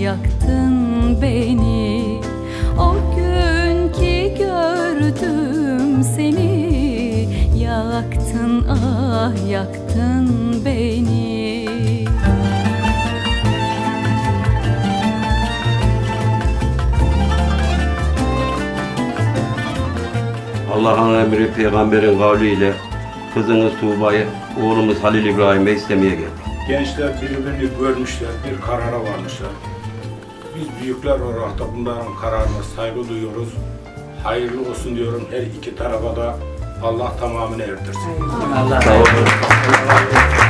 yaktın beni O gün ki gördüm seni yaktın ah yaktın beni Allah'ın emri peygamberin kavliyle kızınız Tuğba'yı oğlumuz Halil İbrahim'e istemeye geldik. Gençler birbirini görmüşler, bir karara varmışlar. Biz büyükler olarak da bunların kararına saygı duyuyoruz. Hayırlı olsun diyorum her iki tarafa da Allah tamamını erdirsin. Sağ olun. Ateşli